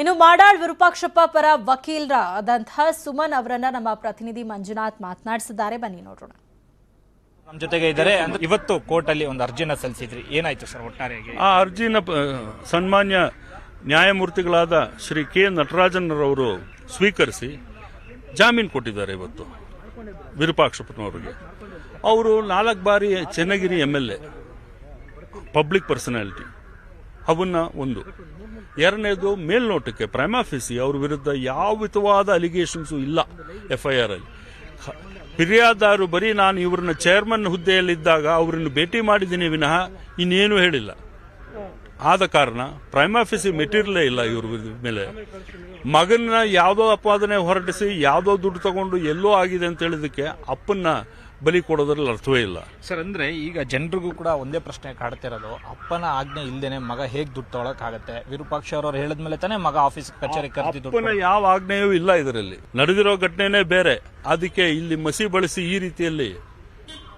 ಇನ್ನು ಮಾಡಾಳ್ ವಿರೂಪಾಕ್ಷಪ್ಪ ಪರ ವಕೀಲರಾದಂತಹ ಸುಮನ್ ಅವರನ್ನ ನಮ್ಮ ಪ್ರತಿನಿಧಿ ಮಂಜುನಾಥ್ ಮಾತನಾಡಿಸಿದ್ದಾರೆ. ಬನ್ನಿ ನೋಡೋಣ. ನಮ್ಮ ಜೊತೆಗೆ ಇದ್ದಾರೆ. ಅಂದ್ರೆ ಇವತ್ತು ಕೋರ್ಟ್ ಅಲ್ಲಿ ಒಂದು ಅರ್ಜಿನ ಸಲ್ಲಿಸಿದ್ರಿ. ಏನಾಯ್ತು ಸರ್ ಒಟ್ಟಾರೆಯಾಗಿ ಆ ಅರ್ಜಿನ ಪ- ಸನ್ಮಾನ್ಯ ನ್ಯಾಯಮೂರ್ತಿಗಳಾದ ಶ್ರೀ ಕೆ ನಟರಾಜನ್ರವರು ಸ್ವೀಕರಿಸಿ ಜಾಮೀನು ಕೊಟ್ಟಿದ್ದಾರೆ ಇವತ್ತು ವಿರೂಪಾಕ್ಷಪ್ಪನವರಿಗೆ. ಅವರು ನಾಲ್ಕು ಬಾರಿ Channagiri M L A public personality ಅವನ್ನ ಒಂದು. ಎರಡನೇದು ಮೇಲ್ನೋಟಕ್ಕೆ ಪ್ರೈಮಾಫಿಸಿ ಅವ್ರ ವಿರುದ್ಧ ಯಾವ ವಿಧವಾದ ಅಲಿಗೇಷನ್ಸು ಇಲ್ಲ ಎಫ್ ಐ ಆರ್ ಅಲ್ಲಿ. ಫಿರ್ಯಾದಾರು ಬರೀ ನಾನು ಇವ್ರನ್ನ ಚೇರ್ಮನ್ ಹುದ್ದೆಯಲ್ಲಿದ್ದಾಗ ಅವರನ್ನು ಭೇಟಿ ಮಾಡಿದ್ದೀನಿ ವಿನಃ ಇನ್ನೇನು ಹೇಳಿಲ್ಲ. ಆದ ಕಾರಣ ಪ್ರೈಮಾಫಿಸಿ ಮೆಟೀರಿಯಲೇ ಇಲ್ಲ ಇವ್ರ ಮೇಲೆ. ಮಗನ ಯಾವುದೋ ಅಪಾದನೆ ಹೊರಟಿಸಿ, ಯಾವುದೋ ದುಡ್ಡು ತಗೊಂಡು ಎಲ್ಲೋ ಆಗಿದೆ ಅಂತ ಹೇಳಿದಕ್ಕೆ ಅಪ್ಪನ್ನ ಬಲಿ ಕೊಡೋದ್ರಲ್ಲಿ ಅರ್ಥವೇ ಇಲ್ಲ. ಸರ್ ಅಂದ್ರೆ ಈಗ ಜನರಿಗೂ ಕೂಡ ಒಂದೇ ಪ್ರಶ್ನೆ ಕಾಡ್ತಿರೋದು ಅಪ್ಪನ ಆಜ್ಞೆ ಇಲ್ದೇನೆ ಮಗ ಹೇಗ್ ದುಡ್ಡು ತೊಗೊಳಕ್ ಆಗತ್ತೆ ವಿರೂಪಾಕ್ಷ ಅವರು ಹೇಳಿದ್ಮೇಲೆ ತಾನೇ ಮಗ ಆಫೀಸ್ ಕಚೇರಿ ಕರೆದಿ ದುಡ್ಡು ಅಪ್ಪನ ಯಾವ ಆಜ್ಞೆಯೂ ಇಲ್ಲ ಇದರಲ್ಲಿ. ನಡೆದಿರೋ ಘಟನೆನೇ ಬೇರೆ. ಅದಕ್ಕೆ ಇಲ್ಲಿ ಮಸಿ ಬಳಸಿ ಈ ರೀತಿಯಲ್ಲಿ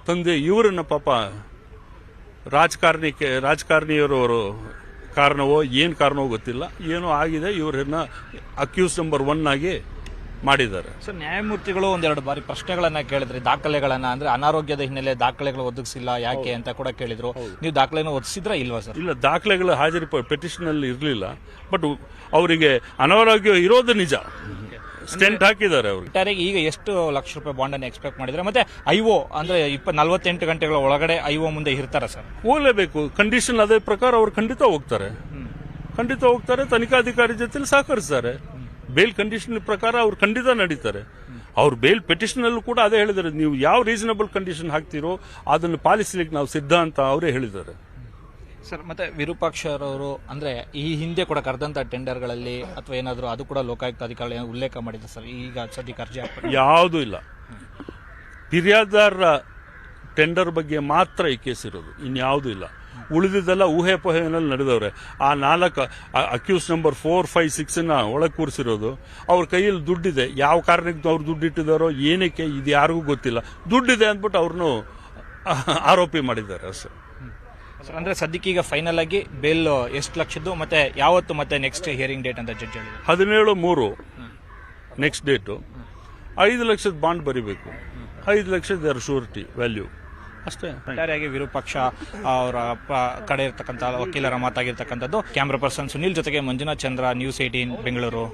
ತಂದೆ ಇವರನ್ನ ಪಾಪ ರಾಜಕಾರಣಿಕೆ ರಾಜಕಾರಣಿಯರವರು ಕಾರಣವೋ ಏನು ಕಾರಣವೋ ಗೊತ್ತಿಲ್ಲ. ಏನೋ ಆಗಿದೆ ಇವರನ್ನ ಅಕ್ಯೂಸ್ ನಂಬರ್ ಒನ್ ಆಗಿ ಮಾಡಿದ್ದಾರೆ. ಸರ್ ನ್ಯಾಯಮೂರ್ತಿಗಳು ಒಂದೆರಡು ಬಾರಿ ಪ್ರಶ್ನೆಗಳನ್ನ ಕೇಳಿದ್ರಿ. ದಾಖಲೆಗಳನ್ನ ಅಂದ್ರೆ ಅನಾರೋಗ್ಯದ ಹಿನ್ನೆಲೆ ದಾಖಲೆಗಳು ಒದಗಿಸಿಲ್ಲ ಯಾಕೆ ಅಂತ ಕೂಡ ಕೇಳಿದ್ರು. ನೀವು ದಾಖಲೆನ ಒದಗಿಸಿದ್ರ ಇಲ್ವಾ ಸರ್? ಇಲ್ಲ ದಾಖಲೆಗಳು ಹಾಜರಿ ಪೆಟಿಷನ್ ಅಲ್ಲಿ ಇರಲಿಲ್ಲ. ಬಟ್ ಅವರಿಗೆ ಅನಾರೋಗ್ಯ ಇರೋದು ನಿಜ. ಸ್ಟೆಂಟ್ ಹಾಕಿದ್ದಾರೆ ಅವರು. ಒಟ್ಟಾರೆ ಈಗ ಎಷ್ಟು ಲಕ್ಷ ರೂಪಾಯಿ ಬಾಂಡ್ ಅನ್ನು ಎಕ್ಸ್ಪೆಕ್ಟ್ ಮಾಡಿದ್ರೆ ಮತ್ತೆ ಐಒ ಅಂದ್ರೆ ಇಪ್ಪ ನಲ್ವತ್ತೆಂಟು ಗಂಟೆಗಳ ಒಳಗಡೆ ಐಒ ಮುಂದೆ ಇರ್ತಾರ ಸರ್. ಹೋಗಲೇಬೇಕು ಕಂಡೀಷನ್ ಅದೇ ಪ್ರಕಾರ ಅವ್ರು ಖಂಡಿತ ಹೋಗ್ತಾರೆ. ಖಂಡಿತ ಹೋಗ್ತಾರೆ ತನಿಖಾಧಿಕಾರಿ ಜೊತೆ ಸಹಕರಿಸ್ತಾರೆ. ಬೇಲ್ ಕಂಡೀಷನ್ ಪ್ರಕಾರ ಅವ್ರು ಖಂಡಿತ ನಡೀತಾರೆ. ಅವ್ರು ಬೇಲ್ ಪೆಟಿಷನ್ ಅಲ್ಲೂ ಕೂಡ ಅದೇ ಹೇಳಿದ್ದಾರೆ. ನೀವು ಯಾವ ರೀಸನಬಲ್ ಕಂಡೀಷನ್ ಹಾಕ್ತಿರೋ ಅದನ್ನು ಪಾಲಿಸಲಿಕ್ಕೆ ನಾವು ಸಿದ್ಧ ಅಂತ ಅವರೇ ಹೇಳಿದ್ದಾರೆ. ಸರ್ ಮತ್ತೆ ವಿರೂಪಾಕ್ಷರವರು ಅಂದ್ರೆ ಈ ಹಿಂದೆ ಕೂಡ ಕರೆದಂತ ಟೆಂಡರ್ಗಳಲ್ಲಿ ಅಥವಾ ಏನಾದರೂ ಅದು ಕೂಡ ಲೋಕಾಯುಕ್ತ ಅಧಿಕಾರಿಗಳು ಉಲ್ಲೇಖ ಮಾಡಿದೆ ಸರ್? ಈಗ ಸದ್ಯಕ್ಕೆ ಅರ್ಜಿ ಹಾಕ್ಬೇಕು ಯಾವುದೂ ಇಲ್ಲ. ಫಿರ್ಯಾದಾರರ ಟೆಂಡರ್ ಬಗ್ಗೆ ಮಾತ್ರ ಈ ಕೇಸ್ ಇರೋದು. ಇನ್ಯಾವುದೂ ಇಲ್ಲ. ಉಳಿದಿದ್ದೆಲ್ಲ ಊಹೆ ಪೋಹೆನಲ್ಲಿ ನಡೆದವ್ರೆ. ಆ ನಾಲ್ಕು ಅಕ್ಯೂಸ್ ನಂಬರ್ ಫೋರ್ ಫೈವ್ ಸಿಕ್ಸ್ನ ಒಳಗೆ ಕೂರಿಸಿರೋದು ಅವ್ರ ಕೈಯಲ್ಲಿ ದುಡ್ಡಿದೆ. ಯಾವ ಕಾರಣಕ್ಕೆ ಅವ್ರು ದುಡ್ಡು ಇಟ್ಟಿದ್ದಾರೋ ಏನಕ್ಕೆ ಇದು ಯಾರಿಗೂ ಗೊತ್ತಿಲ್ಲ. ದುಡ್ಡಿದೆ ಅಂದ್ಬಿಟ್ಟು ಅವ್ರನ್ನು ಆರೋಪಿ ಮಾಡಿದ್ದಾರೆ ಅಷ್ಟೇ. ಸರ್ ಅಂದ್ರೆ ಸದ್ಯಕ್ಕೆ ಈಗ ಫೈನಲ್ ಆಗಿ ಬೇಲ್ ಎಷ್ಟು ಲಕ್ಷದ್ದು ಮತ್ತೆ ಯಾವತ್ತು ಮತ್ತೆ ನೆಕ್ಸ್ಟ್ ಹಿಯರಿಂಗ್ ಡೇಟ್ ಅಂತ ಜಡ್ಜ್ ಹೇಳಿದ್ರು? ಹದಿನೇಳು ಮೂರು. ನೆಕ್ಸ್ಟ್ ಡೇಟು ಐದು ಲಕ್ಷದ ಬಾಂಡ್ ಬರಿಬೇಕು. ಐದು ಲಕ್ಷದ ಎರಡು ಶೂರಿಟಿ ವ್ಯಾಲ್ಯೂ ಅಷ್ಟೇ. ಒಟ್ಟಾರೆಯಾಗಿ ವಿರೂಪಾಕ್ಷ ಅವರ ಕಡೆ ಇರತಕ್ಕಂಥ ವಕೀಲರ ಮಾತಾಗಿರ್ತಕ್ಕಂಥದ್ದು. ಕ್ಯಾಮ್ರಾ ಪರ್ಸನ್ ಸುನಿಲ್ ಜೊತೆಗೆ ಮಂಜುನಾಥ್ ಚಂದ್ರ ನ್ಯೂಸ್ ಏಟೀನ್ ಬೆಂಗಳೂರು